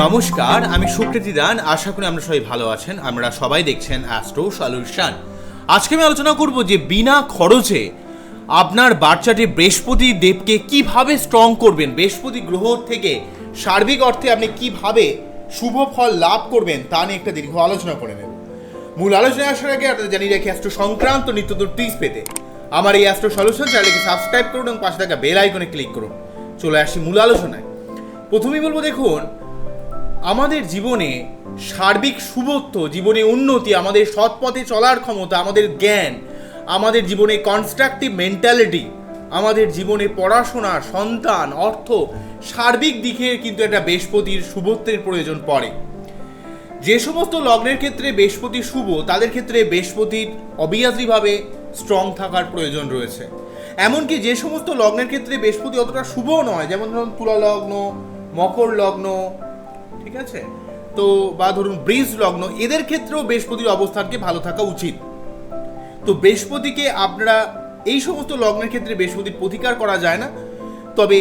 নমস্কার, আমি সুকৃতি দান। আশা করি আমরা সবাই ভালো আছেন। আমরা সবাই দেখছেন অ্যাস্ট্রো সলিউশন আজকে আমি আলোচনা করব যে বিনা খরচে আপনার বাচ্চাটি বৃহস্পতি দেবকে কীভাবে স্ট্রং করবেন? বৃহস্পতি গ্রহ থেকে সার্বিক অর্থে আপনি কীভাবে শুভ ফল লাভ করবেন, তা নিয়ে একটা দীর্ঘ আলোচনা করে নেব। মূল আলোচনায় আসার আগে আপনাদের জানিয়ে রাখি অ্যাস্ট্রো সংক্রান্ত নিত্যতর টিপস পেতে। আমার এই অ্যাস্ট্রো সলিউশন চ্যানেলকে সাবস্ক্রাইব করুন এবং পাশে থাকা বেল আইকনে ক্লিক করুন। চলে আসি মূল আলোচনায়। প্রথমেই বলব, দেখুন আমাদের জীবনে সার্বিক শুভত্ব জীবনে উন্নতি, আমাদের সৎ পথে চলার ক্ষমতা, আমাদের জ্ঞান, আমাদের জীবনে কনস্ট্রাকটিভ মেন্টালিটি আমাদের জীবনে পড়াশোনা, সন্তান, অর্থ সার্বিক দিকে কিন্তু একটা বৃহস্পতির শুভত্বের প্রয়োজন পড়ে। যে সমস্ত লগ্নের ক্ষেত্রে বৃহস্পতি শুভ, তাদের ক্ষেত্রে বৃহস্পতির অবিয়াসলিভাবে স্ট্রং থাকার প্রয়োজন রয়েছে। এমনকি যে সমস্ত লগ্নের ক্ষেত্রে বৃহস্পতি অতটা শুভও নয়, যেমন ধরুন তুলা লগ্ন, মকর লগ্ন ঠিক আছে? তো বা ধরুন ব্রিজ লগ্ন, এদের ক্ষেত্রেও বৃহস্পতির অবস্থানকে ভালো থাকা উচিত। তো বৃহস্পতিকে আপনারা, এই সমস্ত লগ্নের ক্ষেত্রে বৃহস্পতির প্রতিকার করা যায় না। তবে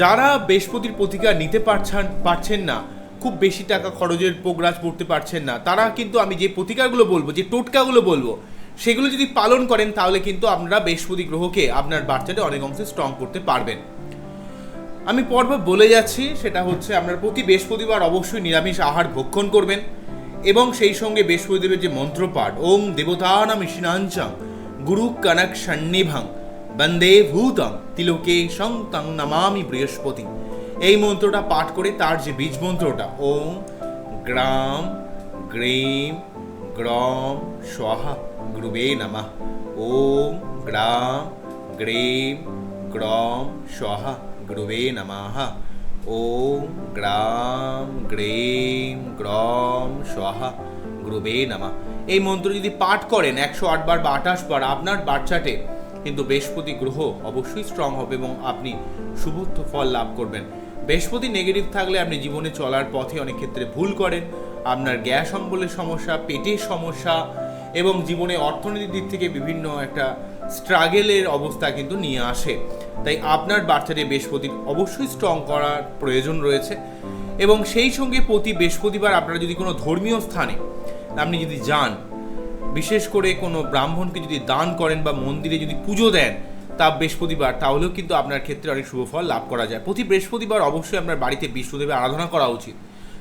যারা বৃহস্পতির প্রতিকার নিতে পারছেন পারছেন না, খুব বেশি টাকা খরচের পোগ্রাজ পড়তে পারছেন না, তারা কিন্তু আমি যে প্রতিকারগুলো বলব, যে টোটকাগুলো বলব, সেগুলো যদি পালন করেন, তাহলে কিন্তু আপনারা বৃহস্পতি গ্রহকে আপনার বাচ্চাটা অনেক অংশে স্ট্রং করতে পারবেন। আমি পর্ব বলে যাচ্ছি, সেটা হচ্ছে আপনার প্রতি বৃহস্পতিবার অবশ্যই নিরামিষ আহার ভক্ষণ করবেন এবং সেই সঙ্গে বৃহস্পতিদেবের যে মন্ত্রপাঠ, ওম দেবতানাম ঈশিনাঞ্চং, গুরু কনক সন্নিভাং, বন্দে ভূতং, তিলোকে সং তং নমামি বৃহস্পতি। এই মন্ত্রটা পাঠ করে তার যে বীজ মন্ত্রটা, ওম, গ্রাম, গ্রীম, গ্রম, স্বাহা, গুরুবে নমঃ। ওম, গ্রাম, গ্রীম, গ্রম, স্বাহা। গুরুবে নমঃ ওম গ্রাম গ্রীম গ্রম স্বাহা গুরুবে নমঃ এই মন্ত্র যদি পাঠ করেন, একশো আটবার বা আঠাশ বার আপনার বাচ্চাটে কিন্তু বৃহস্পতি গ্রহ অবশ্যই স্ট্রং হবে এবং আপনি শুভত্ব ফল লাভ করবেন। বৃহস্পতি নেগেটিভ থাকলে আপনি জীবনে চলার পথে অনেক ক্ষেত্রে ভুল করেন। আপনার গ্যাস অম্বলের সমস্যা, পেটের সমস্যা এবং জীবনে অর্থনীতির দিক থেকে বিভিন্ন একটা স্ট্রাগেলের অবস্থা কিন্তু নিয়ে আসে। তাই আপনার বার্থডে বৃহস্পতির অবশ্যই স্ট্রং করার প্রয়োজন রয়েছে এবং সেই সঙ্গে প্রতি বৃহস্পতিবার আপনারা যদি কোনো ধর্মীয় স্থানে আপনি যদি যান, বিশেষ করে কোনো ব্রাহ্মণকে যদি দান করেন বা মন্দিরে যদি পুজো দেন, তা বৃহস্পতিবার, তাহলেও কিন্তু আপনার ক্ষেত্রে অনেক শুভ ফল লাভ করা যায়। প্রতি বৃহস্পতিবার অবশ্যই আপনার বাড়িতে বিষ্ণুদেবের আরাধনা করা উচিত।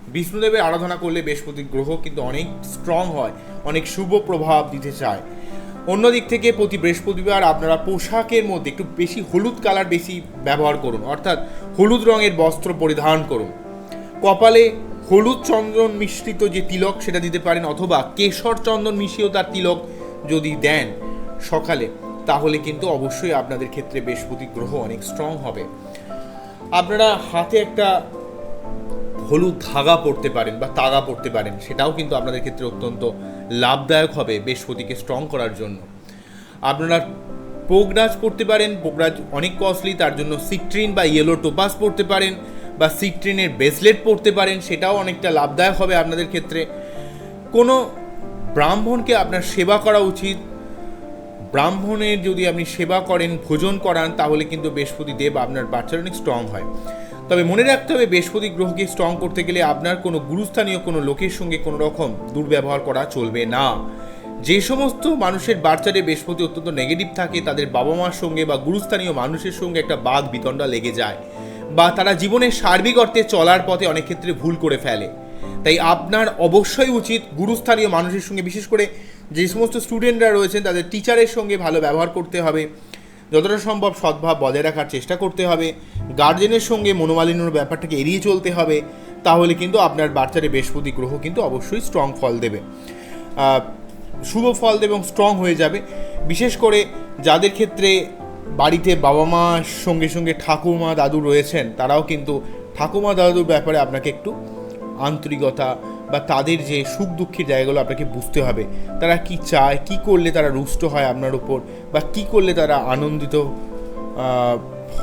বিষ্ণুদেবের আরাধনা করলে বৃহস্পতি গ্রহ কিন্তু অনেক স্ট্রং হয়, অনেক শুভ প্রভাব দিতে চায়। অন্যদিক থেকে প্রতি বৃহস্পতিবার আপনারা পোশাকের মধ্যে একটু বেশি হলুদ কালার বেশি ব্যবহার করুন, অর্থাৎ হলুদ রঙের বস্ত্র পরিধান করুন। কপালে হলুদ চন্দন মিশ্রিত যে তিলক সেটা দিতে পারেন, অথবা কেশর চন্দন মিশিয়েও তার তিলক যদি দেন সকালে, তাহলে কিন্তু অবশ্যই আপনাদের ক্ষেত্রে বৃহস্পতি গ্রহ অনেক স্ট্রং হবে। আপনারা হাতে একটা হলুদ ধাগা পড়তে পারেন বা তাগা পড়তে পারেন, সেটাও কিন্তু আপনাদের ক্ষেত্রে অত্যন্ত লাভদায়ক হবে বৃহস্পতিকে স্ট্রং করার জন্য। আপনারা পোগরাজ পড়তে পারেন, পোগরাজ অনেক কস্টলি তার জন্য সিট্রিন বা ইয়েলো টোপাস পড়তে পারেন বা সিট্রিনের ব্রেসলেট পড়তে পারেন, সেটাও অনেকটা লাভদায়ক হবে আপনাদের ক্ষেত্রে। কোনো ব্রাহ্মণকে আপনার সেবা করা উচিত। ব্রাহ্মণের যদি আপনি সেবা করেন, ভোজন করান, তাহলে কিন্তু বৃহস্পতি দেব আপনার বাচ্চার অনেক স্ট্রং হয়। তবে মনে রাখতে হবে, বৃহস্পতি গ্রহকে স্ট্রং করতে গেলে আপনার কোনো গুরুস্থানীয় কোনো লোকের সঙ্গে কোনো রকম দুর্ব্যবহার করা চলবে না। যে সমস্ত মানুষের বাচ্চারে বৃহস্পতি অত্যন্ত নেগেটিভ থাকে, তাদের বাবা মার সঙ্গে বা গুরুস্থানীয় মানুষের সঙ্গে একটা বাঘ বিতণ্ডা লেগে যায় বা তারা জীবনের সার্বিক অর্থে চলার পথে অনেক ক্ষেত্রে ভুল করে ফেলে। তাই আপনার অবশ্যই উচিত গুরুস্থানীয় মানুষের সঙ্গে, বিশেষ করে যে সমস্ত স্টুডেন্টরা রয়েছেন, তাদের টিচারের সঙ্গে ভালো ব্যবহার করতে হবে। যতটা সম্ভব সদ্ভাব বজায় রাখার চেষ্টা করতে হবে। গার্জেনের সঙ্গে মনোমালিন্যর ব্যাপারটাকে এড়িয়ে চলতে হবে। তাহলে কিন্তু আপনার বাচ্চারে বৃহস্পতি গ্রহ কিন্তু অবশ্যই স্ট্রং ফল দেবে। শুভ ফল দেবে এবং স্ট্রং হয়ে যাবে। বিশেষ করে যাদের ক্ষেত্রে বাড়িতে বাবা মার সঙ্গে সঙ্গে ঠাকুমা দাদু রয়েছেন, তারাও কিন্তু ঠাকুমা দাদুর ব্যাপারে আপনাকে একটু আন্তরিকতা বা তাদের যে সুখ দুঃখের জায়গাগুলো আপনাকে বুঝতে হবে, তারা কি চায়, কি করলে তারা রুষ্ট হয় আপনার উপর বা কি করলে তারা আনন্দিত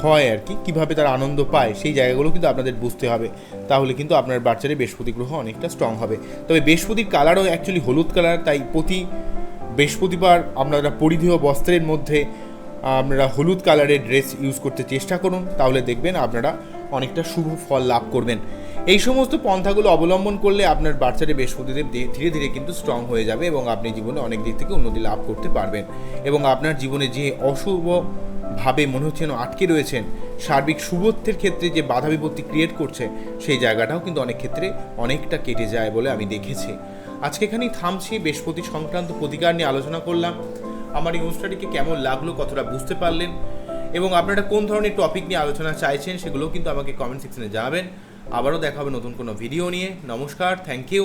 হয় আর কি, কীভাবে তারা আনন্দ পায়, সেই জায়গাগুলো কিন্তু আপনাদের বুঝতে হবে। তাহলে কিন্তু আপনার বাচ্চারে বৃহস্পতি গ্রহ অনেকটা স্ট্রং হবে। তবে বৃহস্পতির কালারও অ্যাকচুয়ালি হলুদ কালার তাই প্রতি বৃহস্পতিবার আপনারা পরিধেয় বস্ত্রের মধ্যে আপনারা হলুদ কালারের ড্রেস ইউজ করতে চেষ্টা করুন, তাহলে দেখবেন আপনারা অনেকটা শুভ ফল লাভ করবেন। এই সমস্ত পন্থাগুলো অবলম্বন করলে আপনার বাচ্চাটি বৃহস্পতিদেব ধীরে ধীরে কিন্তু স্ট্রং হয়ে যাবে এবং আপনি জীবনে অনেক দিক থেকে উন্নতি লাভ করতে পারবেন। এবং আপনার জীবনে যে অশুভ ভাবে মনে হচ্ছে যেন আটকে রয়েছেন, সার্বিক শুভত্বের ক্ষেত্রে যে বাধা বিপত্তি ক্রিয়েট করছে, সেই জায়গাটাও কিন্তু অনেক ক্ষেত্রে অনেকটা কেটে যায় বলে আমি দেখেছি। আজকে এখানেই থামছি, বৃহস্পতি সংক্রান্ত প্রতিকার নিয়ে আলোচনা করলাম। আমার এই অনুষ্ঠানটিকে কেমন লাগল কতটা বুঝতে পারলেন? এবং আপনারা কোন ধরনের টপিক নিয়ে আলোচনা চাইছেন, সেগুলোও কিন্তু আমাকে কমেন্ট সেকশনে জানাবেন। আবারও দেখাবে নতুন কোনো ভিডিও নিয়ে। নমস্কার থ্যাংক ইউ